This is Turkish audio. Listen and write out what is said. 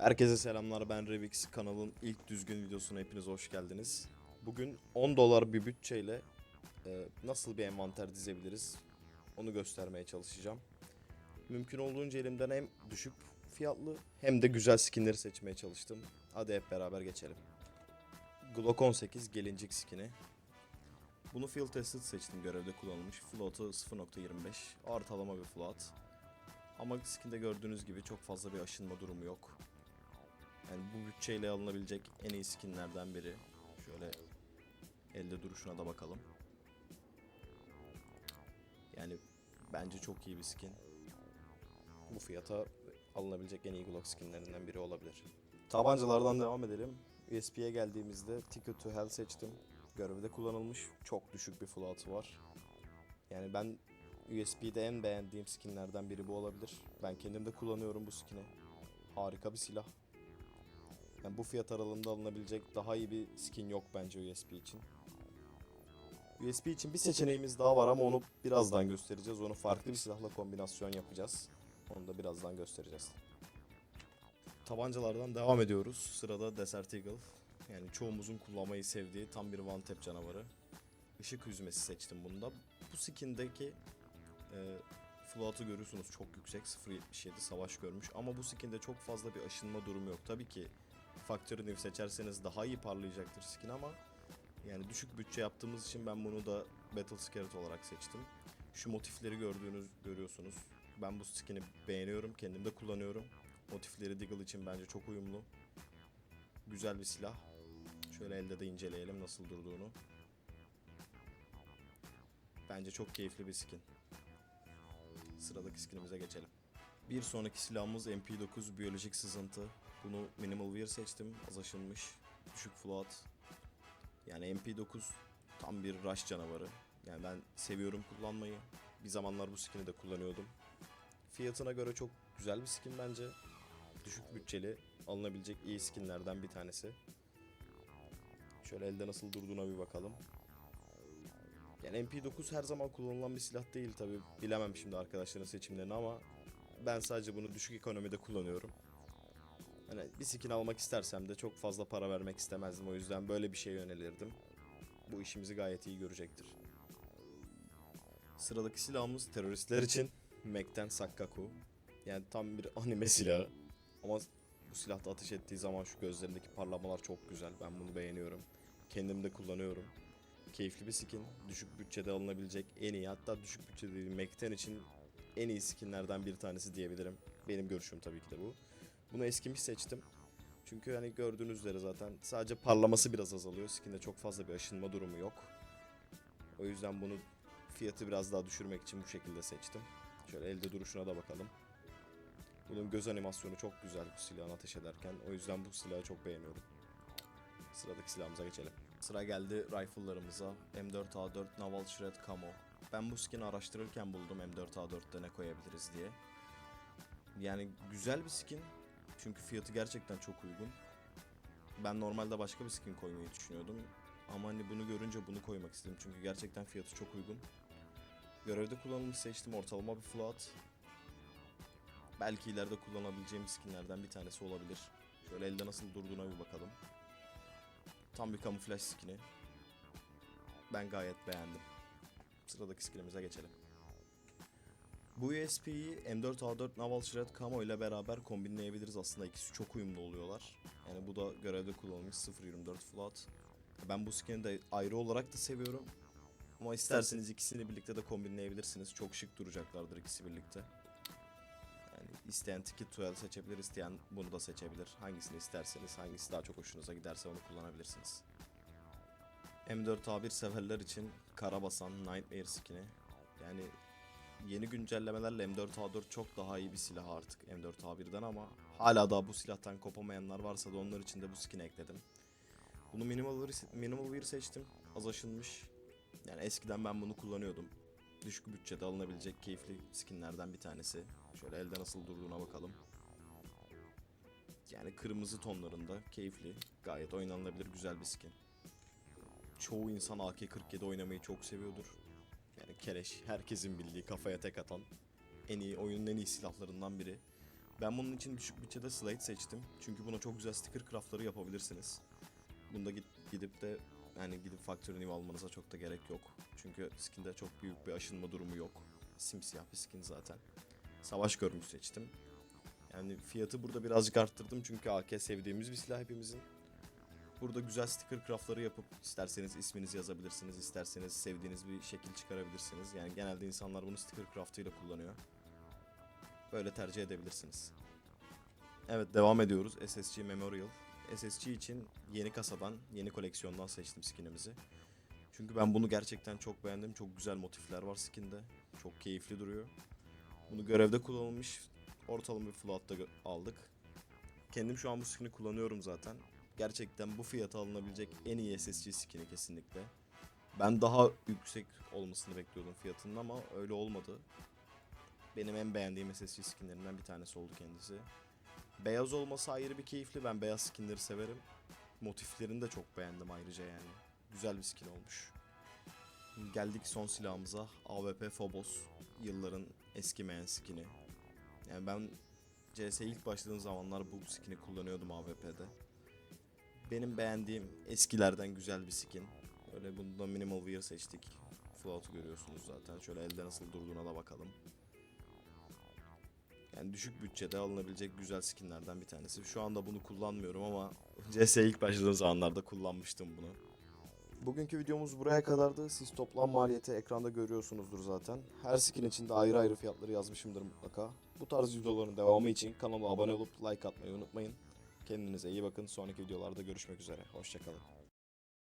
Herkese selamlar ben Revix kanalın ilk düzgün videosuna hepiniz hoş geldiniz. Bugün 10 dolar bir bütçeyle e, nasıl bir envanter dizebiliriz onu göstermeye çalışacağım. Mümkün olduğunca elimden hem düşük fiyatlı hem de güzel skinleri seçmeye çalıştım. Hadi hep beraber geçelim. Glock 18 gelincik skini. Bunu field tested seçtim görevde kullanılmış. Float'u 0.25 ortalama bir float. Ama skinde gördüğünüz gibi çok fazla bir aşınma durumu yok. Yani bu bütçeyle alınabilecek en iyi skinlerden biri. Şöyle elde duruşuna da bakalım. Yani bence çok iyi bir skin. Bu fiyata alınabilecek en iyi Glock skinlerinden biri olabilir. Tabancalardan devam edelim. USP'ye geldiğimizde Ticket to Hell seçtim. Görevde kullanılmış. Çok düşük bir float'u var. Yani ben USB'de en beğendiğim skinlerden biri bu olabilir. Ben kendim de kullanıyorum bu skini. Harika bir silah. Yani bu fiyat aralığında alınabilecek daha iyi bir skin yok bence USB için. USB için bir seçeneğimiz daha var ama onu birazdan göstereceğiz. Onu farklı bir silahla kombinasyon yapacağız. Onu da birazdan göstereceğiz. Tabancalardan devam ediyoruz. Sırada Desert Eagle. Yani çoğumuzun kullanmayı sevdiği tam bir one tap canavarı. Işık hüzmesi seçtim bunda. Bu skindeki e, float'u görüyorsunuz çok yüksek 0.77 savaş görmüş ama bu skinde çok fazla bir aşınma durumu yok. Tabii ki Factory seçerseniz daha iyi parlayacaktır skin ama yani düşük bütçe yaptığımız için ben bunu da Battle Scarlet olarak seçtim. Şu motifleri gördüğünüz görüyorsunuz. Ben bu skin'i beğeniyorum, kendim de kullanıyorum. Motifleri Deagle için bence çok uyumlu. Güzel bir silah. Şöyle elde de inceleyelim nasıl durduğunu. Bence çok keyifli bir skin. Sıradaki skinimize geçelim. Bir sonraki silahımız MP9 biyolojik sızıntı. Bunu minimal wear seçtim. Az aşınmış. Düşük float. Yani MP9 tam bir rush canavarı. Yani ben seviyorum kullanmayı. Bir zamanlar bu skin'i de kullanıyordum. Fiyatına göre çok güzel bir skin bence. Düşük bütçeli alınabilecek iyi skinlerden bir tanesi. Şöyle elde nasıl durduğuna bir bakalım. Yani MP9 her zaman kullanılan bir silah değil tabi. Bilemem şimdi arkadaşların seçimlerini ama ben sadece bunu düşük ekonomide kullanıyorum. Hani bir skin almak istersem de çok fazla para vermek istemezdim. O yüzden böyle bir şeye yönelirdim. Bu işimizi gayet iyi görecektir. Sıradaki silahımız teröristler için Mek'ten Sakkaku. Yani tam bir anime silahı. Ama bu silahta ateş ettiği zaman şu gözlerindeki parlamalar çok güzel. Ben bunu beğeniyorum. Kendim de kullanıyorum. Keyifli bir skin. Düşük bütçede alınabilecek en iyi hatta düşük bütçede değil Mek'ten için en iyi skinlerden bir tanesi diyebilirim. Benim görüşüm tabii ki de bu. Bunu eskimiş seçtim. Çünkü hani gördüğünüz üzere zaten sadece parlaması biraz azalıyor. Skinde çok fazla bir aşınma durumu yok. O yüzden bunu fiyatı biraz daha düşürmek için bu şekilde seçtim. Şöyle elde duruşuna da bakalım. Bunun göz animasyonu çok güzel bu silahın ateş ederken. O yüzden bu silahı çok beğeniyorum. Sıradaki silahımıza geçelim. Sıra geldi rifle'larımıza. M4A4 Naval Shred Camo. Ben bu skin'i araştırırken buldum M4A4'te ne koyabiliriz diye. Yani güzel bir skin. Çünkü fiyatı gerçekten çok uygun. Ben normalde başka bir skin koymayı düşünüyordum. Ama hani bunu görünce bunu koymak istedim. Çünkü gerçekten fiyatı çok uygun. Görevde kullanılmış seçtim ortalama bir float. Belki ileride kullanabileceğim skinlerden bir tanesi olabilir. Şöyle elde nasıl durduğuna bir bakalım. Tam bir kamuflaj skini. Ben gayet beğendim. Sıradaki skinimize geçelim. Bu USP'yi M4A4 Naval Shred Camo ile beraber kombinleyebiliriz aslında ikisi çok uyumlu oluyorlar. Yani bu da görevde kullanılmış 0.24 float. Ben bu skin'i de ayrı olarak da seviyorum. Ama isterseniz ikisini birlikte de kombinleyebilirsiniz. Çok şık duracaklardır ikisi birlikte. Yani isteyen Ticket to Hell seçebilir, isteyen bunu da seçebilir. Hangisini isterseniz, hangisi daha çok hoşunuza giderse onu kullanabilirsiniz. M4A1 severler için Karabasan Nightmare skin'i. Yani yeni güncellemelerle M4A4 çok daha iyi bir silah artık M4A1'den ama hala daha bu silahtan kopamayanlar varsa da onlar için de bu skin'i ekledim. Bunu minimal wear, minimal wear seçtim. Az aşınmış. Yani eskiden ben bunu kullanıyordum. Düşük bütçede alınabilecek keyifli skinlerden bir tanesi. Şöyle elde nasıl durduğuna bakalım. Yani kırmızı tonlarında keyifli, gayet oynanılabilir güzel bir skin. Çoğu insan AK-47 oynamayı çok seviyordur. Yani keleş herkesin bildiği kafaya tek atan en iyi oyunun en iyi silahlarından biri. Ben bunun için düşük bütçede Slate seçtim. Çünkü buna çok güzel sticker craftları yapabilirsiniz. Bunda git, gidip de yani gidip Factory New almanıza çok da gerek yok. Çünkü skinde çok büyük bir aşınma durumu yok. Simsiyah bir skin zaten. Savaş görmüş seçtim. Yani fiyatı burada birazcık arttırdım çünkü AK sevdiğimiz bir silah hepimizin. Burada güzel sticker craftları yapıp isterseniz isminizi yazabilirsiniz, isterseniz sevdiğiniz bir şekil çıkarabilirsiniz. Yani genelde insanlar bunu sticker craftıyla kullanıyor. Böyle tercih edebilirsiniz. Evet devam ediyoruz. SSG Memorial. SSG için yeni kasadan, yeni koleksiyondan seçtim skinimizi. Çünkü ben bunu gerçekten çok beğendim. Çok güzel motifler var skinde. Çok keyifli duruyor. Bunu görevde kullanılmış ortalama bir float'ta aldık. Kendim şu an bu skin'i kullanıyorum zaten. Gerçekten bu fiyata alınabilecek en iyi SSG skin'i kesinlikle. Ben daha yüksek olmasını bekliyordum fiyatının ama öyle olmadı. Benim en beğendiğim SSG skinlerinden bir tanesi oldu kendisi. Beyaz olması ayrı bir keyifli. Ben beyaz skinleri severim. Motiflerini de çok beğendim ayrıca yani. Güzel bir skin olmuş. Geldik son silahımıza. AWP Phobos. Yılların eskimeyen skini. Yani ben CS'ye ilk başladığım zamanlar bu skin'i kullanıyordum AWP'de. Benim beğendiğim eskilerden güzel bir skin. Öyle bunda minimal wear seçtik. Float'u görüyorsunuz zaten. Şöyle elde nasıl durduğuna da bakalım. Yani düşük bütçede alınabilecek güzel skinlerden bir tanesi. Şu anda bunu kullanmıyorum ama CS'ye ilk başladığım zamanlarda kullanmıştım bunu. Bugünkü videomuz buraya kadardı. Siz toplam maliyeti ekranda görüyorsunuzdur zaten. Her skin için de ayrı ayrı fiyatları yazmışımdır mutlaka. Bu tarz videoların devamı için kanala abone olup like atmayı unutmayın. Kendinize iyi bakın. Sonraki videolarda görüşmek üzere. Hoşçakalın.